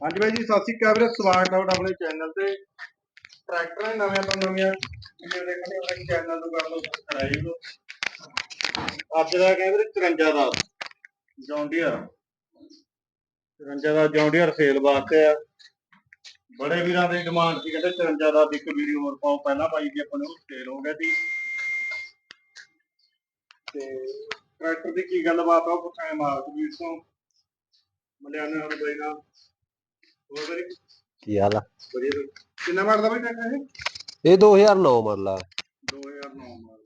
ਹਾਂਜੀ ਬਾਈ ਜੀ, ਸਤਿ ਸ਼੍ਰੀ ਅਕਾਲ ਵੀਰੇ, ਸਵਾਗਤ ਹੈ ਤੁਹਾਡਾ ਆਪਣੇ ਚੈਨਲ ਤੇ। ਟਰੈਕਟਰ ਨੇ ਤੋਂ ਨਵੀਆਂ ਵੀਡੀਓ ਦੇਖਣੇ ਆਪਣੇ ਚੈਨਲ ਨੂੰ ਕਰ ਲਓ ਸਬਸਕ੍ਰਾਈਬ ਅੱਜ ਦਾ ਕਹਿੰਦੇ 53 ਦਾ ਜੌਂਡੀਅਰ 53 ਦਾ ਜੌਂਡੀਅਰ ਸੇਲ ਵਾਸਤੇ ਆ। ਬੜੇ ਵੀਰਾਂ ਦੀ ਡਿਮਾਂਡ ਸੀ, ਕਹਿੰਦੇ 53 ਦਾ ਇੱਕ ਵੀਡੀਓ ਹੋਰ ਪਾਓ, ਪਹਿਲਾਂ ਪਾਈ ਦੀ ਆਪਾਂ ਨੂੰ ਸੇਲ ਹੋ ਗਿਆ ਸੀ। ਤੇ ਟਰੈਕਟਰ ਦੀ ਕੀ ਗੱਲਬਾਤ ਆ, ਉਹ ਪੁੱਛਾਂਗੇ ਮਾਲਕ ਵੀਰ ਤੋਂ। ਮਲਿਆਣੇ ਨਾਲ ਬਈ ਨਾਲ। ਹੋਰ ਕੀ ਹਾਲ ਆ? ਵਧੀਆ। ਕਿੰਨਾ ਮਾਡਲ ਦਾ ਬਈ ਟਰੈਕਟਰ ਇਹ? ਇਹ 2009 ਮਾਡਲ ਆ 2009 ਮਾਡਲ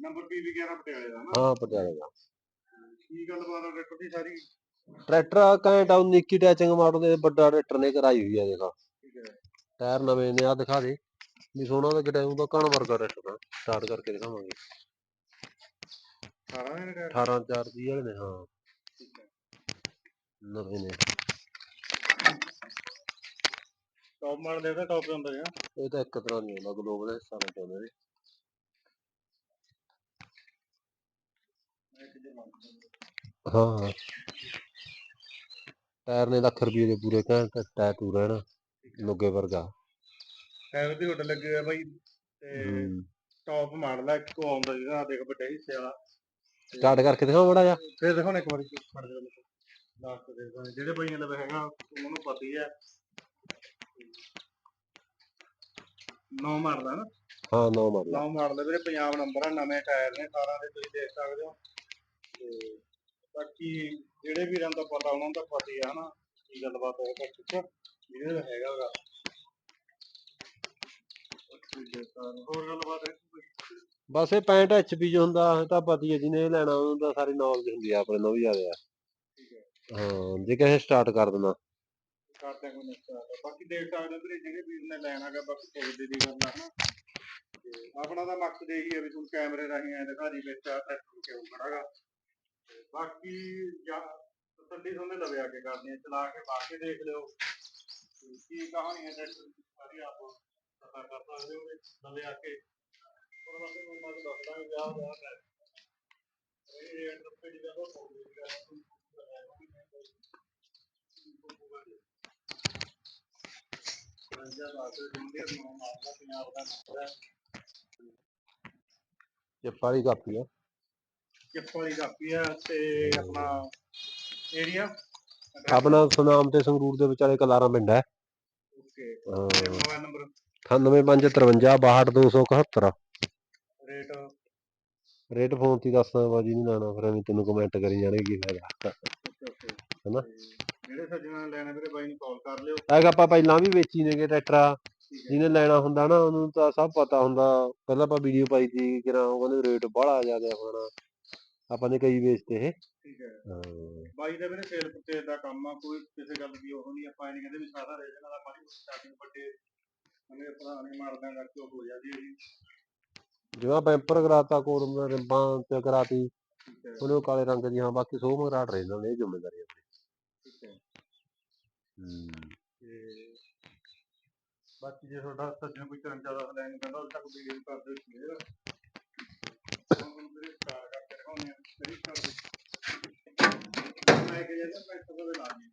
ਨੰਬਰ ਵੀ 11 ਪਟਿਆਲੇ ਦਾ ਨਾ? ਹਾਂ ਪਟਿਆਲੇ ਦਾ। ਕੀ ਗੱਲਬਾਤ ਆ ਟਰੈਕਟਰ ਦੀ ਸਾਰੀ? ਟਰੈਕਟਰ ਆ ਘੈਂਟ ਆ 19 ਟੈਚਿੰਗ ਮਾਡਲ ਦੇ ਵੱਡਾ ਟਰੈਕਟਰ ਨੇ ਕਰਾਈ ਹੋਈ ਆ ਦੇਖਾ ਟਾਇਰ ਨਵੇਂ ਨੇ ਆ ਦਿਖਾ ਦੇ। ਵੀ ਸੋਨਾ ਦਾ ਕਿਤੇ ਉਹਦਾ ਕਣ ਵਰਗਾ ਟਰੈਕਟਰ ਆ। ਸਟਾਰਟ ਕਰਕੇ ਦਿਖਾਵਾਂਗੇ। 18 ਨੇ ਟਾਇਰ? 18 4 ਦੀ ਵਾਲੇ ਨੇ ਹੈ। ਨਵੇਂ ਨੇ। ਟੌਪ ਮਾਡਲ ਦੇ ਤਾਂ ਟੌਪ ਤੇ ਹੁੰਦਾ ਹੈ ਇਹ ਤਾਂ ਇੱਕ ਤਰ੍ਹਾਂ ਨਹੀਂ ਹੁੰਦਾ ਗਲੋਬਲ ਹਿੱਸਾ ਨੇ ਚਾਹੁੰਦੇ ਨੇ ਹਾਂ ਹਾਂ। ਟਾਇਰ ਨੇ ਲੱਖ ਰੁਪਏ ਦੇ ਪੂਰੇ ਘੈਂਟ ਟਾਇਰ ਟੂ ਰਹਿਣਾ ਲੁੱਗੇ ਵਰਗਾ। ਟਾਇਰ ਦੀ ਹੁੱਡ ਲੱਗੇ ਹੋਇਆ ਬਾਈ ਤੇ ਹੂੰ। ਟੌਪ ਮਾਡਲ ਹੈ ਇੱਕੋ ਆਉਂਦਾ ਜਿਹੜਾ ਦੇਖ ਵੱਡੇ ਹਿੱਸੇ ਵਾਲਾ। ਸਟਾਰਟ ਕਰਕੇ ਦਿਖਾਓ ਮੜਾ ਜਾ ਫੇਰ ਦੇਖੋ ਨਾ ਇੱਕ ਵਾਰੀ ਫੜ ਦੇ ਲਾਸਟ ਦੇਖੋ ਜਿਹੜੇ ਬਈਆਂ ਦਾ ਹੈਗਾ ਉਹਨਾਂ ਨੂੰ ਪਤਾ ਹੀ ਹੈ ਨੌ ਮਾਡਲ ਹੈ ਨਾ। ਹਾਂ ਨੌ ਮਾਡਲ ਨੌ ਮਾਡਲ ਦੇ ਵੀਰੇ ਪੰਜਾਬ ਨੰਬਰ ਆ ਨਵੇਂ ਟਾਇਰ ਨੇ ਸਾਰਾ ਦੇ ਤੁਸੀਂ ਦੇਖ ਸਕਦੇ ਹੋ। ਤੇ ਬਾਕੀ ਜਿਹੜੇ ਵੀਰਾਂ ਦਾ ਪਤਾ ਉਹਨਾਂ ਦਾ ਪਤਾ ਹੀ ਆ ਹਨਾ ਕੀ ਗੱਲਬਾਤ ਹੈ ਟਰੈਕਟਰ ਚ ਜਿਹਦੇ ਦਾ ਹੈਗਾਗਾ ਹੋਰ ਗੱਲਬਾਤ ਹੈ ਕੋਈ? ਬਸ ਇਹ 65 ਐਚਪੀ ਜੋ ਹੁੰਦਾ ਇਹ ਤਾਂ ਪਤਾ ਹੀ ਹੈ ਜਿਹਨੇ ਇਹ ਲੈਣਾ ਉਹਨੂੰ ਤਾਂ ਸਾਰੀ ਨੌਲੇਜ ਹੁੰਦੀ ਆ ਆਪਣੇ ਵੀ ਜ਼ਿਆਦਾ ਆ ਠੀਕ ਹੈ। ਹਾਂ ਜੇ ਕਿਸੇ ਸਟਾਰਟ ਕਰ ਦੇਣਾ। ਕਰਦੇ ਕੋਈ ਨੁਕਸਾਨ ਆ। ਬਾਕੀ ਦੇਖ ਸਕਦੇ ਹੋ ਵੀਰੇ, ਜਿਹੜੇ ਵੀਰ ਨੇ ਲੈਣਾਗਾ ਬਾਕੀ ਸੋਚਦੇ ਦੀ ਗੱਲ ਆ ਹਨਾ ਤੇ ਆਪਣਾ ਤਾਂ ਮਕਸਦ ਇਹੀ ਹੈ ਵੀ ਤੁਹਾਨੂੰ ਕੈਮਰੇ ਰਾਹੀਂ ਐ ਦਿਖਾ ਦੀ ਵਿੱਚ ਆ ਟਰੈਕਟਰ ਕਿਉਂ ਖੜਾਗਾ ਤੇ ਬਾਕੀ ਜਾਂ ਤਸੱਲੀ ਤੁਹਾਨੂੰ ਲਵੇ ਆ ਕੇ ਕਰਨੀ ਹੈ, ਚਲਾ ਕੇ ਬਾਕੀ ਦੇਖ ਲਿਓ। ਤੇ ਕੀ ਕਹਾਣੀ ਹੈ ਟਰੈਕਟਰ ਦੀ ਸਾਰੀ ਆਪ ਪਤਾ ਕਰ ਸਕਦੇ ਹੋ ਲਵੇ ਆ ਕੇ। ਹੋਰ ਬਾਕੀ ਮੈਂ ਤੁਹਾਨੂੰ ਦੱਸ ਦਾਂਗਾ ਵਿਆਹ ਵਿਆਹ ਹੈ। ਇਹ ਇੰਟਰਸਟਿਡ ਜਿਹੜਾ ਉਹ ਹੋ ਗਿਆ ਪੰਜਾਬ ਦਾ ਜੁੰਡੀਅਰ ਨੂੰ ਮਾਰਦਾ ਪੰਜਾਬ ਦਾ ਨੰਬਰ ਹੈ ਚਿੱਪ ਕਾਪੀ ਆ। ਵਾਲੀ ਕਾਪੀ ਆ ਤੇ ਆਪਣਾ ਏਰੀਆ ਆਪਣਾ ਸੁਨਾਮ ਤੇ ਸੰਗਰੂਰ ਦੇ ਵਿਚਾਲੇ ਕਲਾਰਾ ਪਿੰਡ ਹੈ। ਓਕੇ। ਹਾਂ, mobile number? 9553 rate? Rate phone ਤੇ ਹੀ ਦੱਸਦਾ ਬਾਜੀ ਨਹੀਂ ਲੈਣਾ ਫਿਰ ਐਵੇਂ ਤੈਨੂੰ ਕਮੈਂਟ ਕਰੀ ਜਾਣਗੇ ਕੀ ਫਾਇਦਾ। ਹੈਨਾ? ਜਿਹੜੇ ਸੱਜਣਾ ਨੇ ਲੈਣਾ ਵੀਰੇ ਬਾਈ ਨੂੰ ਕਾਲ ਕਰ ਲਿਓ। ਐਗਾ ਆਪਾਂ ਪਹਿਲਾਂ ਵੀ ਵੇਚੀ ਨੇਗੇ ਟਰੈਕਟਰ ਠੀਕ ਹੈ। ਜਿਹਨੇ ਲੈਣਾ ਹੁੰਦਾ ਨਾ ਉਹਨੂੰ ਤਾਂ ਸਭ ਪਤਾ ਹੁੰਦਾ। ਪਹਿਲਾਂ ਆਪਾਂ ਵੀਡੀਓ ਪਾਈ ਸੀ ਕਿ ਨਾ ਉਹ ਕਹਿੰਦੇ ਰੇਟ ਬੜਾ ਜ਼ਿਆਦਾ ਹੋਣਾ। ਆਪਾਂ ਨੇ ਕਈ ਵੇਚਤੇ ਇਹ। ਠੀਕ ਹੈ। ਹਾਂ। ਬਾਈ ਦਾ ਵੀਰੇ ਸੇਲ ਪਰਚੇਜ ਦਾ ਕੰਮ ਆ ਕੋਈ ਕਿਸੇ ਗੱਲ ਦੀ ਉਹ ਨਹੀਂ ਆਪਾਂ ਇਹ ਨਹੀਂ ਕਹਿੰਦੇ ਵੀ ਸਾਰਾ ਰੇਟ ਨਾਲ ਆਪਾਂ ਨਹੀਂ ਸਟਾਰਟਿੰਗ ਵੱਡੇ ਉਹਨੇ ਪੁਰਾਣੇ ਮਾਰਦਾ ਕਰਕੇ ਉਹ ਹੋ ਜਾਂਦੀ ਹੈ ਜੀ। ਜਿਵੇਂ ਬੈਂਪਰ ਕਰਾਤਾ ਕੋਰਮ ਰਿੰਬਾਂ ਤੇ ਕਰਾਤੀ ਠੀਕ ਹੈ। ਉਹਨੇ ਉਹ ਕਾਲੇ ਰੰਗ ਦੀ ਹਾਂ ਬਾਕੀ ਰਹੇ ਨੇ ਇਹ ਜ਼ਿੰਮੇਵਾਰੀ ਹੈ ਹੂੰ ਤੇ ਬਾਕੀ ਜੇ ਤੁਹਾਡਾ ਸੱਜਣ ਕੋਈ ਕਰਨ ਜ਼ਿਆਦਾ ਲੈਣ ਕਹਿੰਦਾ ਉਦੋਂ ਤੱਕ ਵੀਡੀਓ ਕਰ ਦਿਓ ਕਲੀਅਰ ਹੁਣ ਵੀਰੇ ਸਟਾਰ ਕਰਕੇ ਦਿਖਾਉਂਦੇ ਆ, ਮੇਰੀ ਕਰ ਦੇ ਮੈਂ ਕਿ ਲਾ ਲਈ